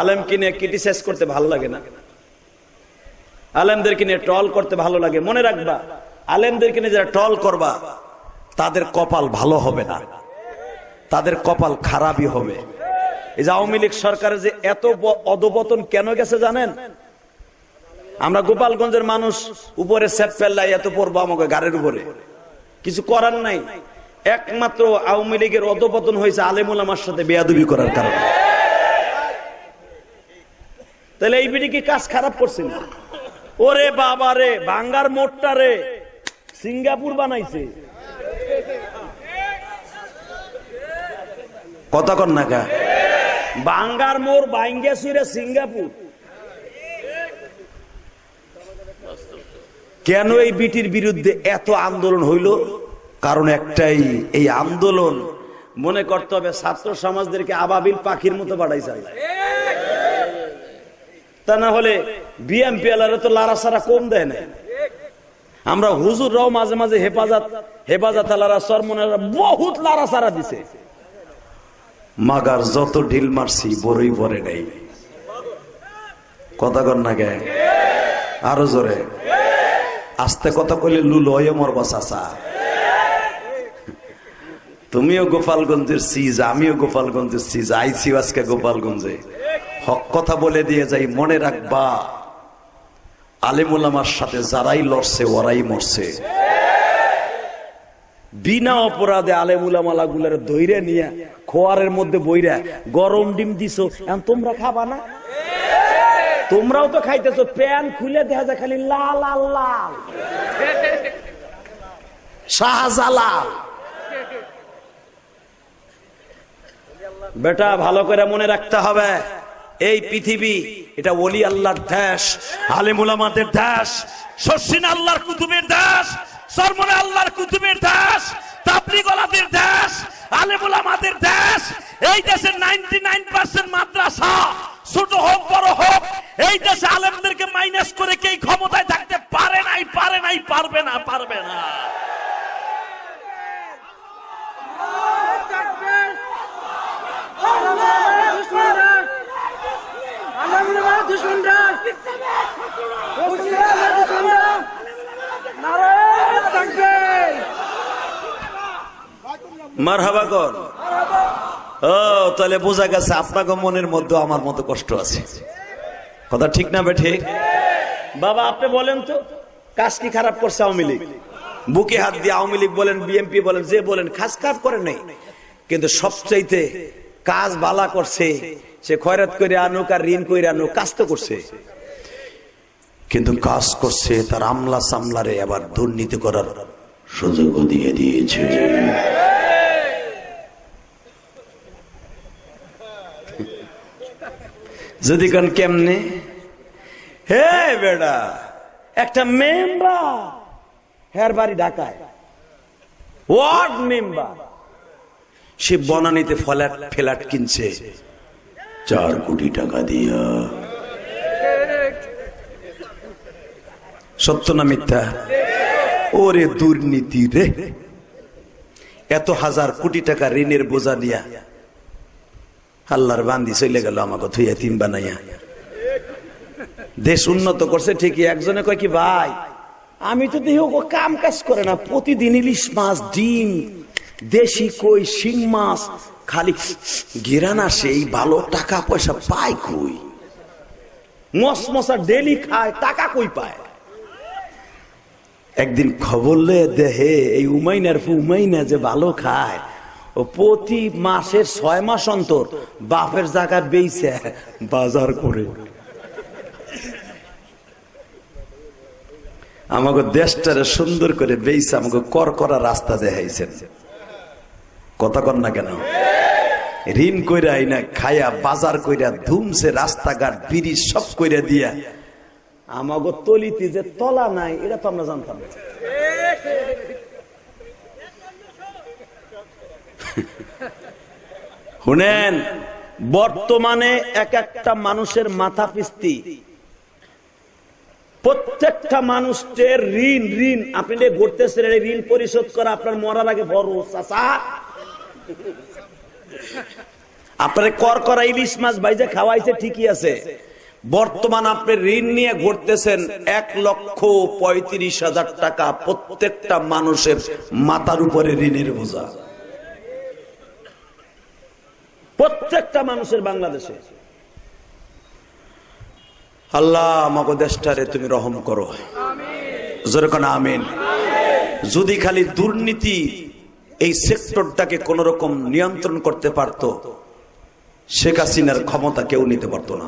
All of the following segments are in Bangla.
আলেমকে নিয়ে ক্রিটিসাইজ করতে ভালো লাগে না। আলেমদেরকে নিয়ে টল করতে ভালো লাগে। মনে রাখবা, আলেমদেরকে নিয়ে যারা টল করবা, তাদের কপাল ভালো হবে না। তাদের কপাল খারাপই হবে। এই যে আওয়ামী লীগ সরকারের যে এত অধপতন কেন গেছে জানেন? আমরা গোপালগঞ্জের মানুষ, উপরে সেট ফেললাই, এত পড়ব আমাকে গাড়ির উপরে। কিছু করার নাই। একমাত্র আওয়ামী লীগের অধপতন হয়েছে আলেমুল আমার সাথে বেয়াদুবি করার কারণে। তাহলে এই বিডি কি কাজ খারাপ করছে না ওরে বাবা রে বাঙ্গার মোটটা রে। সিঙ্গাপুর বানাইছে। কথা কন না কা। বাঙ্গার মোর বাইঙ্গা সুরে সিঙ্গাপুর। কেন এই বিটির বিরুদ্ধে এত আন্দোলন হইল? কারণ একটাই এই আন্দোলন মনে করতে হবে ছাত্র সমাজদেরকে আবাবিল পাখির মতো বাড়াইছে আল্লাহ। তা না হলে বিএমপি আলারা তো লারাসারা কম দেয় না। আমরা হুজুররাও মাঝে মাঝে হেফাজত হেফাজত আলারা সরমনারা বহুত লারাসারা দিছে। মাগার যত ঢিল মারছি, বড়ই পরে নেই। কথা কর না গে আরও জোরে। আস্তে কথা কইলে লুল হয়ে মরবা, চাচা। তুমিও গোপালগঞ্জের সিজ, আমিও গোপালগঞ্জের সিজ, আইছি আজকে গোপালগঞ্জে। হক কথা বলে দিয়ে যাই, মনে রাখবা আলিমুলামার সাথে যারাই লড়ছে, ওরাই মরছে। বিনা অপরাধে আলেমুলামালা গুলার ধৈর্য নিয়ে খোয়ারের মধ্যে বইরা, গরম ডিম দিছো তোমরা খাবা না? তোমরাও তো খাইতেছো, প্যান খুলে দেখা যায় খালি লাল লাল লাল। শাহজালাল। বেটা, ভালো করে মনে রাখতে হবে। এই পৃথিবী, এটা ওলি আল্লাহর দেশ আলিমুলামাদের দেশ শর্ষিন আল্লাহর কুতুবের দেশ, সরমনে আল্লাহর কুতুবের দেশ তাবলিগলাদের দেশ আলিমুলামাদের দেশ, এই দেশের নাইনটি নাইন পার্সেন্ট মাদ্রাসা, ছোট হোক, বড় হোক, এই দেশে আলেমদেরকে মাইনাস করে কে ক্ষমতায় থাকতে পারে নাই পারে নাই, পারবে না পারবে না। মারহাবা কর। ও তাহলে বোঝা গেছে আপনাকে মনের মধ্যে আমার মতো কষ্ট আছে। কথা ঠিক না বে ঠিক? বাবা আপনি বলেন তো কাজ কি খারাপ করছে আওয়ামী লীগ? বুকে হাত দিয়ে আওয়ামী লীগ বলেন বিএমপি বলেন যে বলেন খাস খারাপ করে নাই। কিন্তু সবচাইতে কাজ বালা করছে সে খয়রাত করে আনুক আর ঋণ করে আনুক, কাজ তো করছে। কিন্তু কাজ করছে তার আমলা সামলারে আবার দুর্নীতি করার সুযোগও দিয়ে দিয়েছে। যদি কোন কেমনে? হে বেড়া একটা মেম্বার, হের বাড়ি ঢাকায়। Ward member. সে বনানীতে ফ্ল্যাট ফ্ল্যাট কিনছে। চার কোটি টাকা দিয়া। সত্য না মিথ্যা? ওরে দুর্নীতি রে। এত হাজার কোটি টাকা ঋণের বোঝা নিয়া আল্লাহর বান্দি চলে গেল আমাকে থুইয়া তিন বানাইয়া। দেশ উন্নত করছে ঠিকই, একজনে কয় কি, ভাই, আমি তো দেহ কাম কাজ করে না, প্রতিদিন ইলিশ মাছ, ডিম, দেশি কই, শিং মাছ খালি গিরান আসে এই ভালো টাকা পয়সা পায় কই? মস মশা ডেলি খায়, টাকা কই পায়? একদিন খবর লে দেহে এই উমাইনার উমাইনা যে ভালো খায়। ও প্রতি মাসের ছয় মাস অন্তর বাপের জায়গা বেইছে বাজার করে। আমাকে দেশটারে সুন্দর করে বেইছে, আমাকে কর করা রাস্তা দেখাইছেন। কথা কর না কেন? ঋণ কইরা আইনা খায়া, বাজার কইরা, ধুমছে, রাস্তাঘাট বিড়ি সব কইরা দিয়া। আমাকে তলিতে যে তলা নাই, এটা তো আমরা জানতাম শুনেন, বর্তমানে এক একটা মানুষের মাথা পিস্তি। প্রত্যেকটা মানুষের ঋণ ঋণ, আপনি ঘুরতেছেন ঋণ পরিশোধ করা আপনার মরার আগে বড় চাচা। আপনার কর করা ইলিশ মাছ ভাইজে খাওয়াইছে ঠিকই আছে। বর্তমান আপনি ঋণ নিয়ে ঘুরতেছেন এক লক্ষ পঁয়ত্রিশ হাজার টাকা প্রত্যেকটা মানুষের মাথার উপরে ঋণের বোঝা। প্রত্যেকটা মানুষের বাংলাদেশে। আল্লাহ আমাকে দেশটারে তুমি রহম করো। যেরকম আমিন। যদি খালি দুর্নীতি এই সেক্টরটাকে কোন রকম নিয়ন্ত্রণ করতে পারতো, শেখ হাসিনার ক্ষমতা কেউ নিতে পারতো না।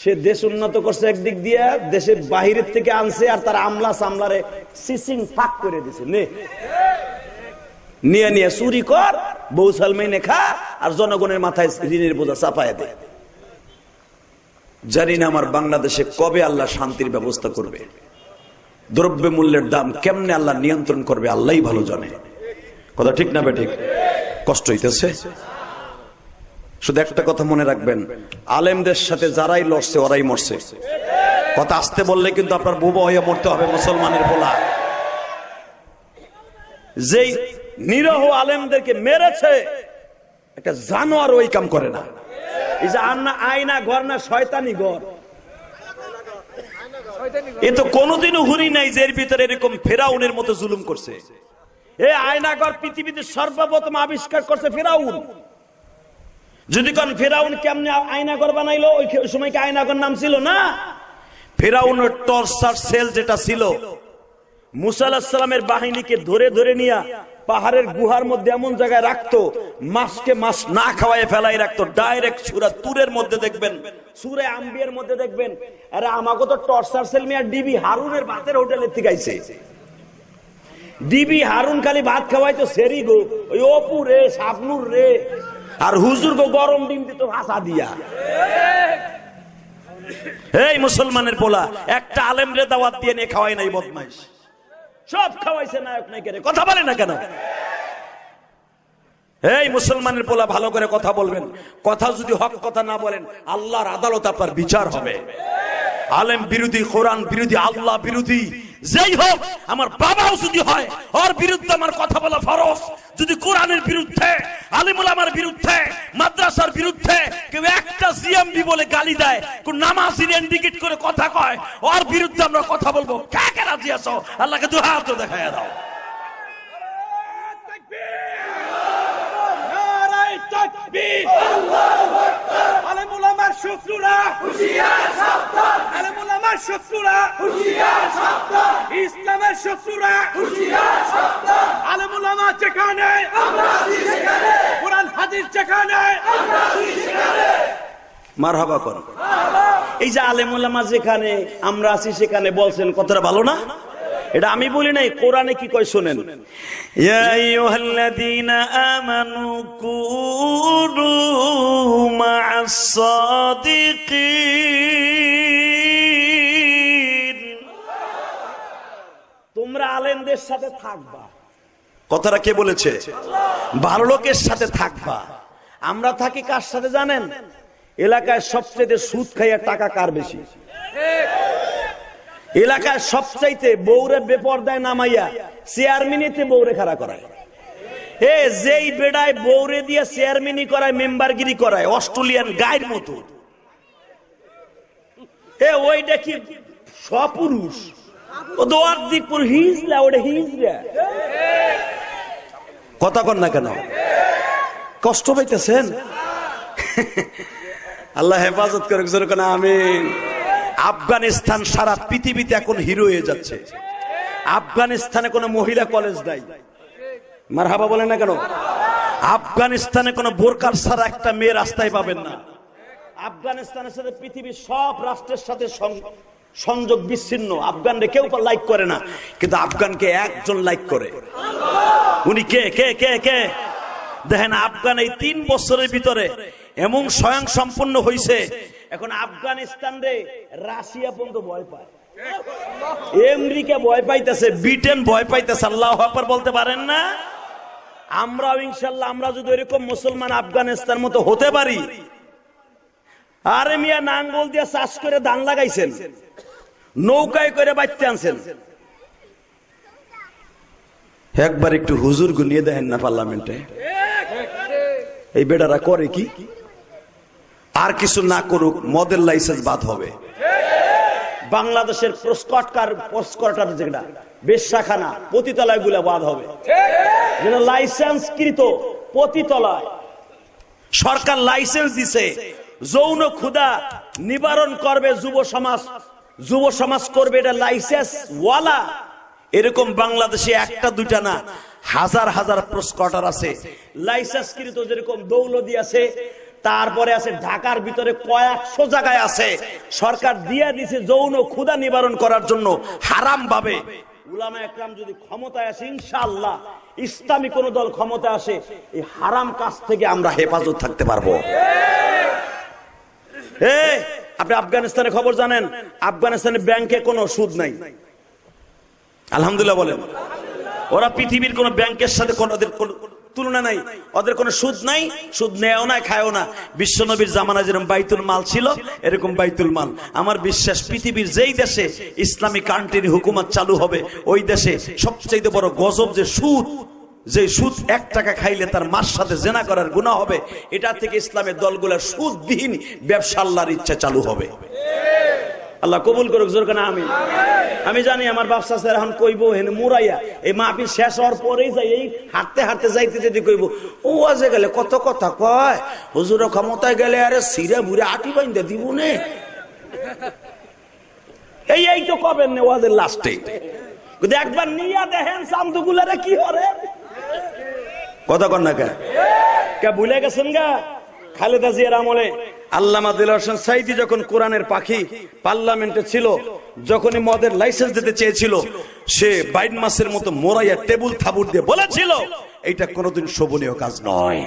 সে দেশ উন্নত করছে একদিক দিয়ে, দেশের বাহিরের থেকে আনছে আর তার আমলা সামলারে সিসিং ফাঁক করে দিছে। নে। নিয়ে নিয়ে চুরি কর, বউ সালমাইনে খা আর জনগণের মাথায় ঋণের বোঝা চাপায় দেয় জানি না আমার বাংলাদেশে কবে আল্লাহ শান্তির ব্যবস্থা করবে। দ্রব্য মূল্যের দাম কেমনে আল্লাহ নিয়ন্ত্রণ করবে আল্লাহ ভালো জানে। কথা ঠিক না বে ঠিক কষ্ট হইতেছে। শুধু একটা কথা মনে রাখবেন, আলেমদের সাথে যারাই লড়ছে, ওরাই মরছে। কথা আসতে বললে কিন্তু আপনার বুবা হয়ে মরতে হবে, মুসলমানের বলা যেই নিরহ আলেমদেরকে মেরেছে, একটা জানোয়ার ওই কাম করে না। এই যে আন্না আয়না ঘর না শয়তানি ঘর। এ তো কোনোদিনও হুরি নাই যে এর ভিতরে এরকম ফেরাউনের মতো জুলুম করছে। এ আয়নাগর পৃথিবীতে সর্বপ্রথম আবিষ্কার করছে ফেরাউন। যদি কোন ফেরাউন কেমনে আয়নাগর বানাইলো, ওই সময় কি আয়নাগর নাম ছিল না? ফেরাউনের টর্চার সেল যেটা ছিল মুসা আলাহিসাল্লামের বাহিনীকে ধরে ধরে নিয়া পাহাড়ের গুহার মধ্যে এমন জায়গায় রাখতো, মাছকে মাছ না খাওয়াই ফেলাই রাখতো। ডাইরেক্ট সুরা তুরের মধ্যে দেখবেন, সুরে আম্বিয়ার মধ্যে দেখবেন। আরে আমাকে তো টর্চার সেল মিয়া ডিবি হারুনের ভাতের হোটেলের থেকে আইছে। ডিবি হারুন খালি ভাত খাওয়াই তো সেরি গো, ওই অপু রে শাবনুর রে। আর হুজুর গো গরম ডিম দিত ভাষা দিয়া। এই মুসলমানের পোলা, একটা আলেম রে দাওয়াত দিয়ে নিয়ে খাওয়াই নাই বদমাইশ। সব খাওয়াইছে নায়ক নায়িকারে। কথা বলে না কেন? এই মুসলমানের পোলা ভালো করে কথা বলবেন। কথা যদি হক কথা না বলেন, আল্লাহর আদালত আপনার বিচার হবে। আলেম বিরোধী, কোরআন বিরোধী, আল্লাহ বিরোধী যেই হোক, আমার বাবাও যদি হয়, ওর বিরুদ্ধে আমার কথা বলা ফরজ। যদি কোরআনের বিরুদ্ধে, আলিমুল আমার বিরুদ্ধে, মাদ্রাসার বিরুদ্ধে কেউ একটা সিএমবি বলে গালি দেয়, কোন নামাজির ইন্ডিকেট করে কথা কয়, ওর বিরুদ্ধে আমরা কথা বলব। কে কে রাজি আছো? আল্লাহকে দু হাত দেখায় দাও। তাকবীর। আলেমুল আমার শত্রুরা। হুঁশিয়ার সাবধান। আলেমুল আমার শত্রুরা। হুঁশিয়ার সাবধান। ইসলামের শত্রুরা। হুঁশিয়ার সাবধান। আলেমুল আমার যেখানে। আমরা আছি সেখানে। কোরআন হাদিস যেখানে। আমরা আছি সেখানে। মারহাবা কর। এই যে আলেমুল্লামা যেখানে আমরা আছি সেখানে বলছেন কথাটা ভালো না? এটা আমি বলি নাই কোরআনে কি কয় শোনেন? ইয়া আইয়ুহাল্লাযীনা আমানু কুনু মা'আস সাদিকিন। তোমরা আলেমদের সাথে থাকবা। কথাটা কে বলেছে? ভালো লোকের সাথে থাকবা। আমরা থাকি কার সাথে জানেন? এলাকায় সবচেয়ে সুদ খাইয়া টাকা কার বেশি? এলাকায় সবচাইতে বৌরে বেপর্দায় নামাইয়া চেয়ারম্যানিতে বৌরে খাড়া করায়। এ, যেই বেড়ায় বৌরে দিয়ে চেয়ারম্যানি করায়, মেম্বারগিরি করায় অস্ট্রেলিয়ান গায়ের মতো। এ, ওইটা কি সপুরুষ? ও তো অর্ধেকপুর হিজলা, ওটা হিজলা কথা কন না কেন? কষ্ট পাইতেছেন? আল্লাহ হেফাজত করে যেরকম আমিন। আফগানিস্তান সারা পৃথিবীতে এখন হিরো হয়ে যাচ্ছে। আফগানিস্তানে কোনো মহিলা কলেজ নাই। মার হাবা বলেন না কেন? আফগানিস্তানে কোনো বোরকার সারা একটা মেয়ে রাস্তায় পাবেন না। আফগানিস্তানের সাথে পৃথিবীর সব রাষ্ট্রের সাথে সংযোগ বিচ্ছিন্ন। আফগানরে কেউ লাইক করে না। কিন্তু আফগানকে একজন লাইক করে। উনি কে কে কে কে? দেখেন, আফগান এই তিন বছরের ভিতরে এমন স্বয়ং সম্পূর্ণ হয়েছে এখন আফগানিস্তান রে, রাশিয়া পর্যন্ত ভয় পায়। আমেরিকা ভয় পাইতেছে, ব্রিটেন ভয় পাইতেছে, আল্লাহ আকবার বলতে পারেন না? আমরাও ইনশাল্লাহ, আমরা যদি এরকম মুসলমান আফগানিস্তান মতো হতে পারি। আরে মিয়া, নাঙ্গল দিয়ে চাষ করে ধান লাগাইছেন। নৌকায় করে বাচ্চা আনছেন। একবার একটু হুজুর গুনিয়ে দেখেন না পার্লামেন্টে। এই বেটারা করে কি? আর কিছু না করুক, মদের লাইসেন্স বাদ হবে। বাংলাদেশের প্রস্কটকার প্রস্কটার যেটা বেশ্যাখানা পতিতলায়গুলা বাদ হবে। যেটা লাইসেন্স কৃত পতিতলায়। সরকার লাইসেন্স দিছে, যৌন ক্ষুদা নিবারণ করবে যুব সমাজ যুব সমাজ করবে এটা লাইসেন্স ওয়ালা এরকম বাংলাদেশে একটা, দুইটা না, হাজার হাজার প্রস্কটার আছে। লাইসেন্স কৃত যেরকম দৌলদি আছে তারপরে আছে ঢাকার ভিতরে কয়েকশো জায়গায় আছে। সরকার দিয়ে দিছে যৌন ক্ষুদা নিবারণ করার জন্য হারাম ভাবে একরাম যদি ক্ষমতায় আসে ইসলামী কোন দল ক্ষমতায় আসে, এই হারাম থেকে আমরা হেফাজত থাকতে পারব। আপনি আফগানিস্তানের খবর জানেন? আফগানিস্তানের ব্যাংকে কোনো সুদ নাই। আলহামদুলিল্লাহ বলেন। ওরা পৃথিবীর কোন ব্যাংকের সাথে কোন ওদের কোন তুলনা নাই। ওদের কোনো সুদ নাই, সুদ নেয়ও না, খায়ও না। বিশ্বনবীর জামানা যেরকম বাইতুল মাল ছিল, এরকম বাইতুল মাল। আমার বিশ্বাস, পৃথিবীর যেই দেশে ইসলামী কান্ট্রির হুকুমত চালু হবে, ওই দেশে সবচেয়ে বড় গজব যে সুদ যে সুদ এক টাকা খাইলে তার মার সাথে জেনা করার গুণা হবে, এটা থেকে ইসলামের দলগুলোর সুদবিহীন ব্যবসা আল্লাহর ইচ্ছা চালু হবে। আল্লাহ কবুল করুক, জোর কেন আমি আমি জানি আমার বাপসা স্যার এখন কইবো, হেন মুরাইয়া। এই মাহফিল শেষ হওয়ার পরেই যাই, এই হাঁটতে হাঁটতে যাইতে যদি কইবো। ও আজে গেলে কত কথা কয়। হুজুর ক্ষমতায় গেলে আরে সিরে মুড়ে আটি বাইন্দে দিব নে। এই এই তো কবেন নে ওয়াজের লাস্টে একবার নিয়া দেখেন চান্দুগুলারে কি করে কথা কন না কে ভুলে গেছেন গা? খালেদা জিয়ার আমলে আল্লামা দিল হোসেন সাইদি যখন কোরআনের পাখি পার্লামেন্টে ছিল, যখনই মদের লাইসেন্স দিতে চেয়েছিল, সে বাইন মাসের মতো মোরাইয়া টেবুল থাবুর দিয়ে বলেছিল এটা কোনোদিন শোভনীয় কাজ নয়।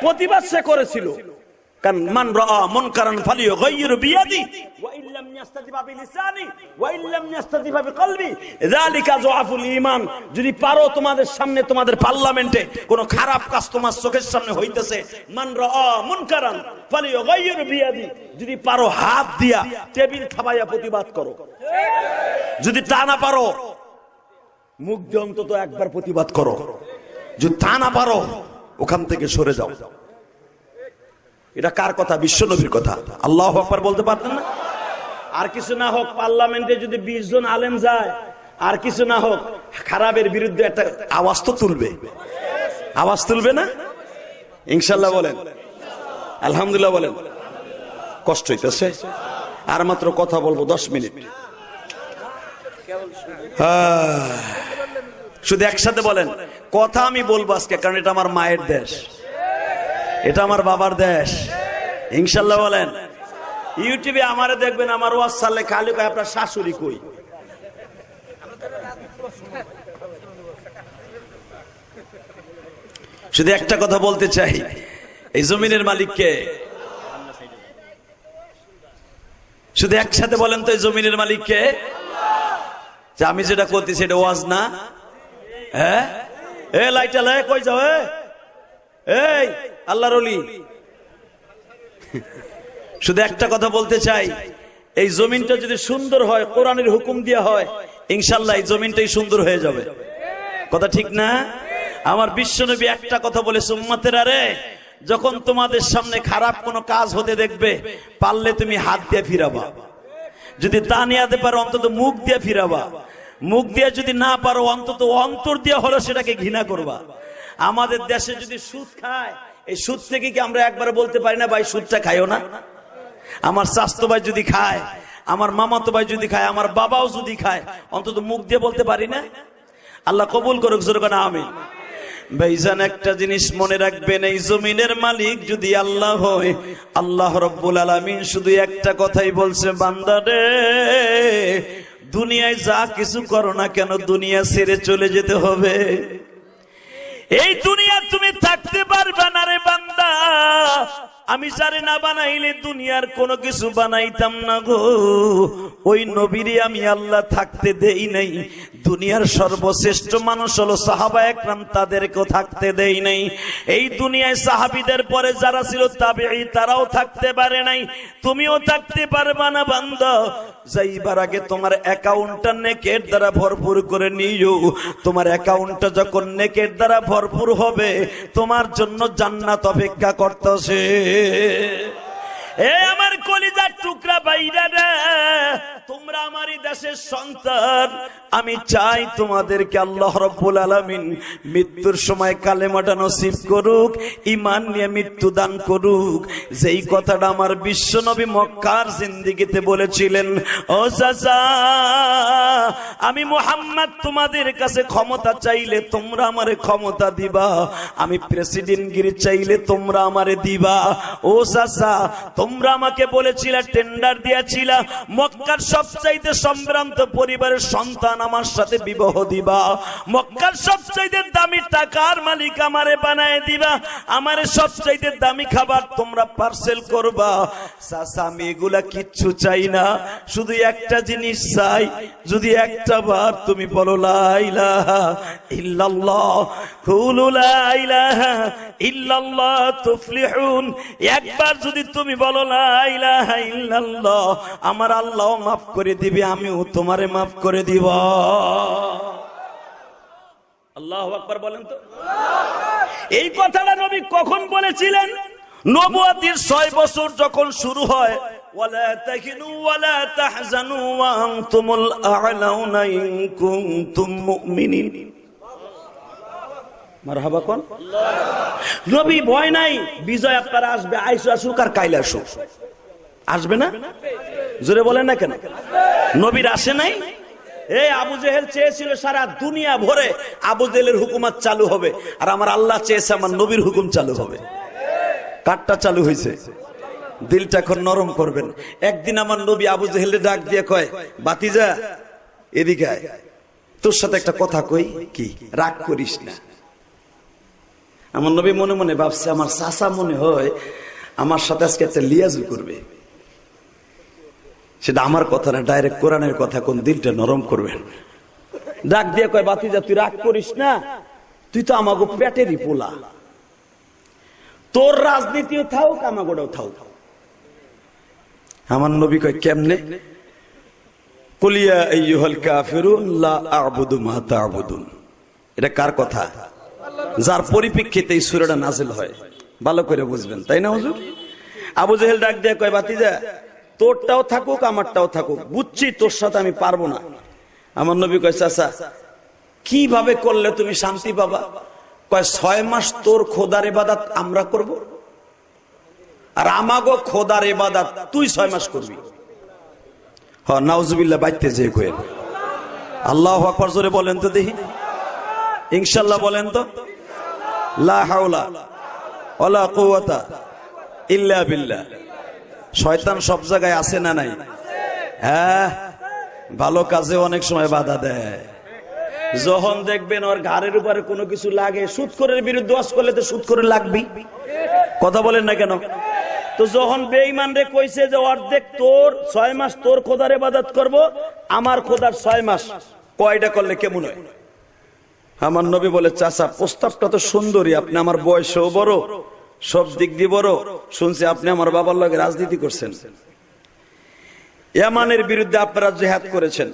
প্রতিবাদ সে করেছিল। কারণ, মান রা মন কারণ ফালিও বিয়াদি। ওয়া যদি পারো তোমাদের সামনে তোমাদের পার্লামেন্টে কোন খারাপ কাজ তোমার চোখের সামনে হইতেছে যদি পারো হাত দিয়া টেবিল প্রতিবাদ করো। যদি তা না পারো মুখ দিয়ে অন্তত একবার প্রতিবাদ করো। যদি তা না পারো, ওখান থেকে সরে যাও। এটা কার কথা? বিশ্বনবীর কথা। আল্লাহ বলতে পারতেন না? আর কিছু না হোক পার্লামেন্টে যদি বিশ জন আলেম যায় আর কিছু না হোক খারাপের বিরুদ্ধে একটা আওয়াজ তো তুলবে। আওয়াজ তুলবে না? ইনশাল্লাহ বলেন। আলহামদুলিল্লাহ বলেন। কষ্ট হইতেছে। আর মাত্র কথা বলব দশ মিনিট। আহ, শুধু একসাথে বলেন। কথা আমি বলব আজকে কারণ এটা আমার মায়ের দেশ। এটা আমার বাবার দেশ। ইনশাল্লাহ বলেন। ইউটিউবে আমারে দেখবেন, আমার ওয়াজ সালে খালি কয়, আপনার শাশুড়ি কই? শুধু একটা কথা বলতে চাই, এই জমিনের মালিককে শুধু একসাথে বলেন তো, এই জমিনের মালিককে যে আমি যেটা করতেছি সেটা ওয়াজ না। হ্যাঁ? এ, লাইটা লাই কই যাও? এই, আল্লাহর অলি শুধু একটা কথা বলতে চাই। এই জমিনটা যদি সুন্দর হয়, কোরআনের হুকুম দিয়া হয় ইনশাল্লাহ এই জমিনটাই সুন্দর হয়ে যাবে। কথা ঠিক না? আমার বিশ্বনবী একটা কথা বলে সুম্মাতের আরে যখন তোমাদের সামনে খারাপ কোনো কাজ হতে দেখবে, পারলে তুমি হাত দিয়ে ফিরাবা। যদি তা নিয়ে পারো, অন্তত মুখ দিয়ে ফিরাবা। মুখ দিয়ে যদি না পারো, অন্তত অন্তর দিয়ে হলো সেটাকে ঘৃণা করবা। আমাদের দেশে যদি সুদ খায়, এই সুদ থেকে কি আমরা একবার বলতে পারি না, ভাই, সুদটা খাইও না আমার স্বাস্থ্য ভাই যদি খায়, আমার মামাতো ভাই যদি খায়, আমার বাবাও যদি খায়, অন্তত মুখ দিয়ে বলতে পারি না? আল্লাহ কবুল করুক জোরকানা আমি ভাইজান, একটা জিনিস মনে রাখবেন, এই জমিনের মালিক যদি আল্লাহ হয়, আল্লাহ রব্বুল আলামিন শুধু একটা কথাই বলছে বান্দারে দুনিয়ায় যা কিছু করো না কেন, দুনিয়া ছেড়ে চলে যেতে হবে। এই দুনিয়া তুমি থাকতে পারবে না রে বান্দা। আমি যারে না বানাইলে দুনিয়ার কোনো কিছু বানাইতাম না গো। ওই নবীরে আমি আল্লাহ থাকতে দেই নাই। দুনিয়ার সর্বশ্রেষ্ঠ মানুষ হলো সাহাবা একরাম, তাদেরকেও থাকতে দেই নাই। এই দুনিয়ায় সাহাবিদের পরে যারা ছিল তাবে তারাও থাকতে পারে নাই। তুমিও থাকতে পারবা না বান্দা। যাইবার আগে তোমার অ্যাকাউন্টটা নেকের দ্বারা ভরপুর করে নিও। তোমার অ্যাকাউন্টটা যখন নেকের দ্বারা ভরপুর হবে, তোমার জন্য জান্নাত অপেক্ষা করতেছে। আমার কলিজার টুকরা বাইরা তোমরা আমারই দেশের সন্তান। আমি চাই তোমাদেরকে আল্লাহ রব্বুল আলামিন মৃত্যুর সময় কালেমাটা নসিব করুক ইমান নিয়ে মৃত্যু দান করুক। যেই কথাটা আমার বিশ্বনবী মক্কার জিন্দিগিতে বলেছিলেন, ও আমি মোহাম্মদ তোমাদের কাছে ক্ষমতা চাইলে তোমরা আমারে ক্ষমতা দিবা। আমি প্রেসিডেন্ট প্রেসিডেন্টগিরি চাইলে তোমরা আমারে দিবা। ও চাচা তোমরা আমাকে বলেছিলে টেন্ডার দিয়েছিলা। মক্কার সবচাইতে সম্ভ্রান্ত পরিবারের সন্তান আমার সাথে বিবাহ দিবা। মক্কার সবচাইতে দামি টাকার মালিক আমারে বানায় দিবা। আমারে সবচাইতে দামি খাবার তোমরা পার্সেল করবা। চাচা, আমি এগুলা কিচ্ছু চাই না। শুধু একটা জিনিস চাই। যদি একটা বার তুমি বলো লাইলা ইল্লাল্লাহ কুলু লা ইলাহা ইল্লাল্লাহ, তুফলিহুন। একবার যদি তুমি বলো লা ইলাহা ইল্লাল্লাহ আমার আল্লাহ মাফ করে দিবে আমিও তোমারে মাফ করে দিব আল্লাহু আকবার বলেন তো এই কথাটা নবী কখন বলেছিলেন নবুয়াতির ছয় বছর যখন শুরু হয় ولا تهنوا ولا تحزنوا وأنتم الأعلون إن كنتم مؤمنين মারহাবা কোন? নবী ভয় নাই, বিজয় আপনার আসবে, আইসু, আসুক আর কাইল আসুক। আসবে না? জোরে বলেন না কেন? নবীর আসে নাই? এই আবু জেহেল চেয়েছিল সারা দুনিয়া ভরে আবু জেহেলের হুকুমাত চালু হবে, আর আমার আল্লাহ চেয়েছে আমার নবীর হুকুম চালু হবে। কাঠটা চালু হয়েছে দিলটা এখন নরম করবেন। একদিন আমার নবী আবু জেহেলের ডাক দিয়ে কয়, বাতিজা, এদিকে তোর সাথে একটা কথা কই? কি? রাগ করিস না। আমার নবী মনে মনে ভাবছে, আমার চাচা মনে হয় আমার সাথে আজকে একটা লিয়াজু করবে। সেটা আমার কথা না ডাইরেক্ট কোরআনের কথা কোন দিলটা নরম করবেন ডাক দিয়ে কয়, বাতিজা, তুই রাগ করিস না, তুই তো আমাকে পেটেরই পোলা। তোর রাজনীতিও থাকুক আমাগোটাও থাকুক আমার নবী কয়, কেমনে? কুলিয়া আইয়ুহাল কাফিরুন লা আ'বুদু মা তা'বুদুন। এটা কার কথা? যার পরিপ্রেক্ষিতে এই সূরাটা নাজিল হয়। ভালো করে বুঝবেন, তাই না হুজুর? আবু জেহেল ডাক দিয়ে কয় বাতিজা তোরটাও থাকুক, আমারটাও থাকুক। বুঝছি তোর সাথে আমি পারব না। আমার নবী কয়, চাচা, কীভাবে করলে তুমি শান্তি পাবা? কয়, ছয় মাস তোর খোদার এবাদাত আমরা করব আর আমাগো খোদার এবাদাত তুই ছয় মাস করবি। হ, নাউজুবিল্লাহ, বাইতে যে কোয়েন আল্লাহ আকবর জোরে বলেন তো দেখি। ইনশাল্লাহ বলেন তো। লা ইল্লা বিল্লাহ। শয়তান সব জায়গায় আছে না নাই? হ্যাঁ? ভালো কাজে অনেক সময় বাধা দেয়। যখন দেখবেন ওর ঘাড়ের উপরে কোনো কিছু লাগে, সুৎখরের বিরুদ্ধে ওয়াজ করলে তো সুৎখরে লাগবি কথা বলেন না কেন? তো যখন বেঈমান রে কইছে যে অর্ধেক তোর, ছয় মাস তোর খোদার ইবাদত করব, আমার খোদার ছয় মাস। কয়টা করলে কেমন হয়? আমার নবী বলে, চাচা, প্রস্তাবটা তো সুন্দরী, আপনি আমার বয়সেও বড়, সব দিক দিয়ে বড়। শুনছি আপনি আমার বাবার লগে রাজনীতি করছেন। ইয়ামানের বিরুদ্ধে আপনারা জেহাদ করেছেন।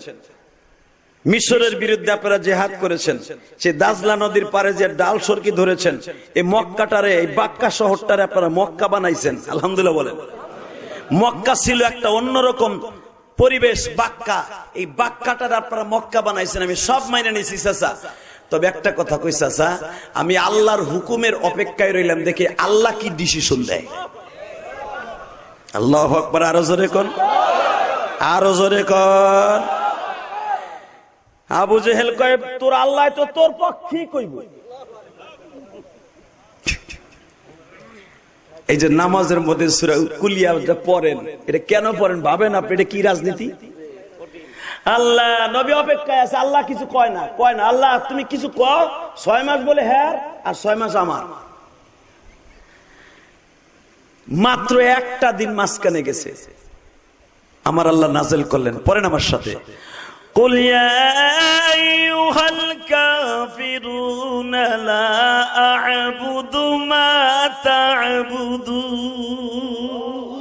মিশরের বিরুদ্ধে আপনারা জেহাদ করেছেন। সে দাজলা নদীর পারে যে ডাল সরকি ধরেছেন, এই মক্কাটারে, এই বাক্কা শহরটারে আপনারা মক্কা বানাইছেন। আলহামদুলিল্লাহ বলেন। মক্কা ছিল একটা অন্যরকম পরিবেশ, বাক্কা। এই বাক্কাটার আপনারা মক্কা বানাইছেন, আমি সব মাইনে নিয়েছি চাচা। তবে একটা কথা কই চাচা, আমি আল্লাহর হুকুমের অপেক্ষায় রইলাম দেখে আল্লাহ কি ডিসিশন দেয়। আল্লাহ আকবার, আরও জোরে কোন। আরও জোরে কোন। আবু জেহেল কয়, তোর আল্লাহ তো তোর পক্ষে কইব। এই যে নামাজের মধ্যে সূরা কুলিয়া পড়েন, এটা কেন পড়েন ভাবেন আপনি? এটা কি রাজনীতি? আল্লাহ নবী অপেক্ষায় আছে আল্লাহ কিছু কয় না কয় না আল্লাহ তুমি কিছু কও ছয় মাস বলে হ্যাঁ আর ছয় মাস আমার মাত্র একটা দিন মাঝখানে গেছে আমার আল্লাহ নাজেল করলেন পড়েন আমার সাথে قل يا أيها الكافرون لا أعبد ما تعبدون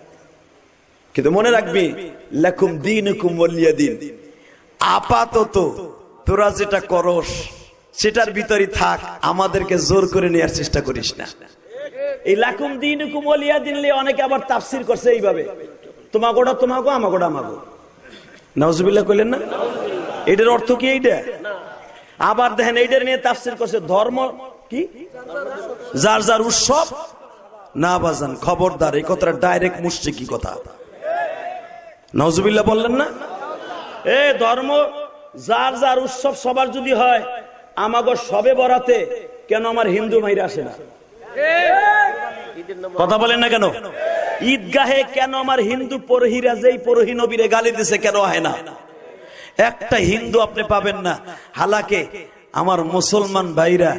কিন্তু মনে রাখবি লেখুম দিন হুকুম বলিয়া দিন। আপাতত তোরা যেটা করস, সেটার ভিতরে থাক, আমাদেরকে জোর করে নেওয়ার চেষ্টা করিস না। এই লাকুম দিন হুকুম বলিয়া দিনলে অনেকে আবার তাফসির করছে এইভাবে। তোমাকে আমাকে ওটা আমাকে নজবিল্লা কইলেন না? এটার অর্থ কি এইটা? আবার দেখেন এইটার নিয়ে তাফসির করছে ধর্ম কি? যার যার উৎসব, না বাজান, খবরদার, এই কথাটা ডাইরেক্ট মুশরিকি কথা। নজবিল্লা বললেন না? এ ধর্ম যার যার উৎসব সবার যদি হয় আমাগো সবে বরাতে কেন আমার হিন্দু ভাইরা আসে না? কথা বলেন না কেন? ঈদগাহে কেন আমার হিন্দু পরহিরা যেই পরহি নবীরে গালি দিছে কেন হয় না? একটা হিন্দু আপনি পাবেন না। হালাকে আমার মুসলমান ভাইরা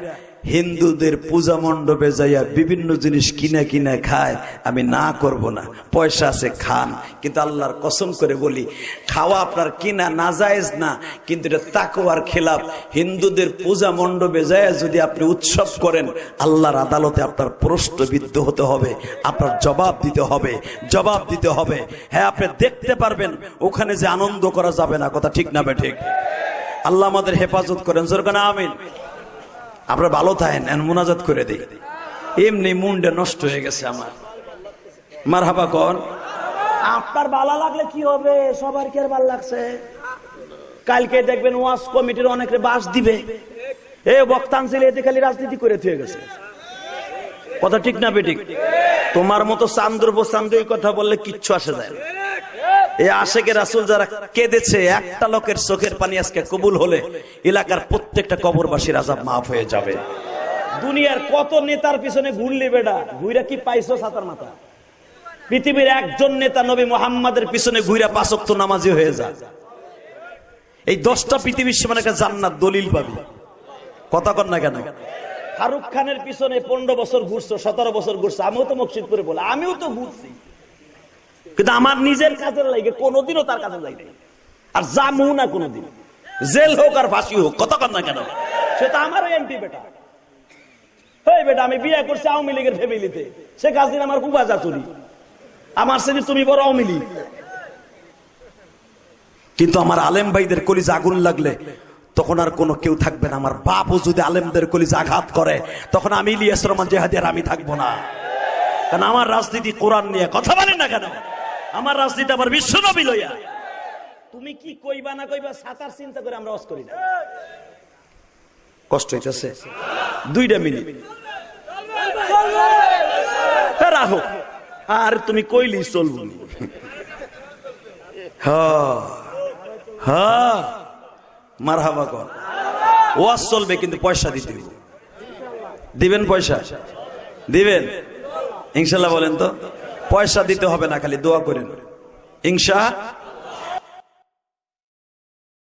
হিন্দুদের পূজা মণ্ডপে যাইয়া বিভিন্ন জিনিস কিনে কিনে খায়, আমি না করব না। পয়সা আছে, খান। কিন্তু আল্লাহর কসম করে বলি, খাওয়া আপনার কিনা না জায়েজ না, কিন্তু এটা তাকওয়ার খেলাফ। হিন্দুদের পূজা মণ্ডপে যায় যদি আপনি উৎসব করেন, আল্লাহর আদালতে আপনার প্রশ্নবিদ্ধ হতে হবে, আপনার জবাব দিতে হবে, জবাব দিতে হবে। হ্যাঁ আপনি দেখতে পারবেন, ওখানে যে আনন্দ করা যাবে না, কথা ঠিক না বে ঠিক? আল্লাহ আমাদের হেফাজত করেন জোরকানা আমিন। আমরা ভালো থাকেন, এন মোনাজাত করে দিই। এমনি মুন্ডে নষ্ট হয়ে গেছে আমার। মার হাবা কন। আপনার বালা লাগলে কি হবে? সবার কি আর ভালো লাগছে? কালকে দেখবেন ওয়াশ কমিটির অনেকে বাস দিবে। এ বক্তান ছিল এতে খালি রাজনীতি করে থুয়ে গেছে। কথা ঠিক না বেঠিক? তোমার মতো চান্দুর চান্দু এই কথা বললে কিচ্ছু আসে যায় আশেকের যারা কেঁদেছে, একটা লোকের চোখের পানি আজকে কবুল হলে এলাকার প্রত্যেকটা কবরবাসীর মাফ হয়ে যাবে। দুনিয়ার কত নেতার পিছনে ঘুরলি বেটা? ঘুইরা কি পাইছো সাতার মাথা? পৃথিবীর একজন নেতা নবী মোহাম্মদের পিছনে ঘুইরা পাঁচক্ত নামাজি হয়ে যায় এই দশটা পৃথিবীর সমান একটা জান্নাত দলিল পাবি। কথা কর না কেন? ফারুক খানের পিছনে পনেরো বছর ঘুরছো, সতেরো বছর ঘুরছো, আমিও তো মসজিদ করে বলে, আমিও তো ঘুরছি। কিন্তু আমার নিজের কাজের লাগে, কোনোদিনও তার কাছে যাই আর জামু না কোনোদিন। জেল হোক আর ফাঁসি হোক কত কর না কেন? সেটা আমার এমপি বেটা। আমি বিয়ে করছি আওয়ামী লীগের ফ্যামিলিতে সে কাজিন আমার আমার শ্রেণি তুমি বড় আওয়ামী লীগ। কিন্তু আমার আলেম ভাইদের কলিজ আগুন লাগলে, তখন আর কোনো কেউ থাকবে না। আমার বাপও যদি আলেমদের কলিজ আঘাত করে, তখন আমি ইলিয়াস রহমান জেহাদি আমি থাকব না। কারণ আমার রাজনীতি কোরআন নিয়ে, কথা বলেন না কেন? আমার রাজনীতি আবার বিশ্ব নবী লইয়া। তুমি কি কইবা না কইবা, সাতার চিন্তা করে আমরা অস করি না। কষ্ট হইতেছে। দুইটা মিনিট। রাখো। আর তুমি কইলি চলবো মার হাবা কর। ওয়াজ চলবে কিন্তু পয়সা দিতে দিবেন পয়সা? দিবেন? ইনশাল্লাহ বলেন তো। পয়সা দিতে হবে না খালি দোয়া করেন। ইনশা